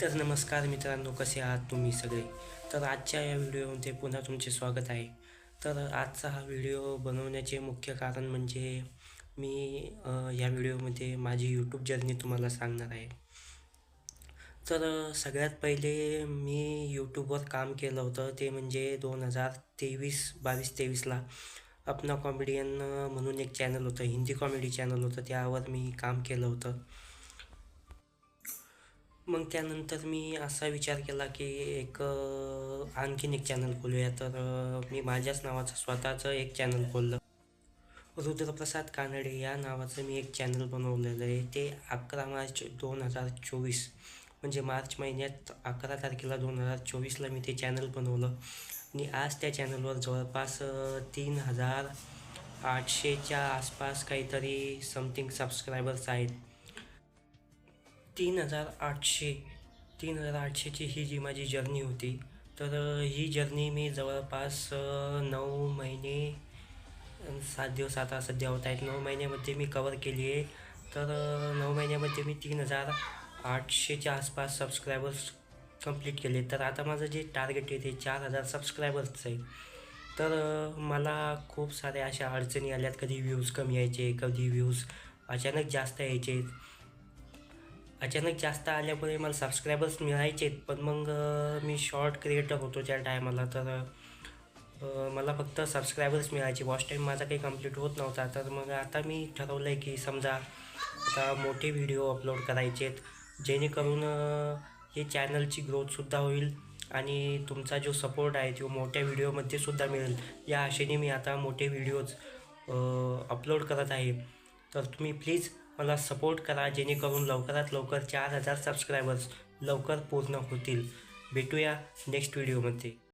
तर नमस्कार मित्रांनो कसे आहात तुम्ही सगळे? तर आजच्या या व्हिडिओमध्ये पुन्हा तुमचे स्वागत आहे. तर आजचा हा व्हिडिओ बनवण्याचे मुख्य कारण म्हणजे मी या व्हिडिओमध्ये माझी यूट्यूब जर्नी तुम्हाला सांगणार आहे. तर सगळ्यात पहिले मी यूट्यूबवर काम केलं होतं ते म्हणजे दोन हजार तेवीस बावीस तेवीसला अपना कॉमेडियन म्हणून एक चॅनल होतं हिंदी कॉमेडी चॅनल होतं त्यावर मी काम केलं होतं. मग त्यानंतर मी असा विचार केला की एक आणखीन एक चॅनल खोलूया. तर मी माझ्याच नावाचं स्वतःचं एक चॅनल खोललं. रुद्रप्रसाद कानडे या नावाचं मी एक चॅनल बनवलेलं आहे. ते अकरा मार्च दोन हजार चोवीस म्हणजे मार्च महिन्यात अकरा तारखेला दोन हजार चोवीसला मी ते चॅनल बनवलं. आणि आज त्या चॅनलवर जवळपास तीन हजार आठशेच्या आसपास काहीतरी समथिंग सबस्क्रायबर्स आहेत. तीन हजार आठशे तीन हजार आठशेची ही जी माझी जर्नी होती तर ही जर्नी मी जवळपास नऊ महिने सात दिवस आता सध्या होत आहेत. नऊ महिन्यामध्ये मी कवर केली आहे. तर नऊ महिन्यामध्ये मी तीन हजार आठशेच्या आसपास सबस्क्रायबर्स कंप्लीट केले. तर आता माझं जे टार्गेट आहे ते चार हजार सबस्क्रायबर्सचं आहे. तर मला खूप साऱ्या अशा अडचणी आल्यात. कधी व्ह्यूज कमी यायचे कधी व्ह्यूज अचानक जास्त यायचे. अचानक जास्त आल्यामुळे मला सबस्क्रायबर्स मिळायचेत पण मग मी शॉर्ट क्रिएटर होतो त्या टायमाला तर मला फक्त सबस्क्रायबर्स मिळायचे. वॉच टाईम माझा काही कंप्लीट होत नव्हता. तर मग आता मी ठरवलं आहे की समजा आता मोठे व्हिडिओ अपलोड करायचे आहेत जेणेकरून हे चॅनलची ग्रोथसुद्धा होईल आणि तुमचा जो सपोर्ट आहे तो मोठ्या व्हिडिओमध्ये सुद्धा मिळेल. या आशेने मी आता मोठे व्हिडिओज अपलोड करत आहे. तर तुम्ही प्लीज मला सपोर्ट करा जेणेकरून लवकरात लवकर चार हजार सबस्क्रायबर्स लवकर पूर्ण होतील. भेटूया नेक्स्ट व्हिडिओमध्ये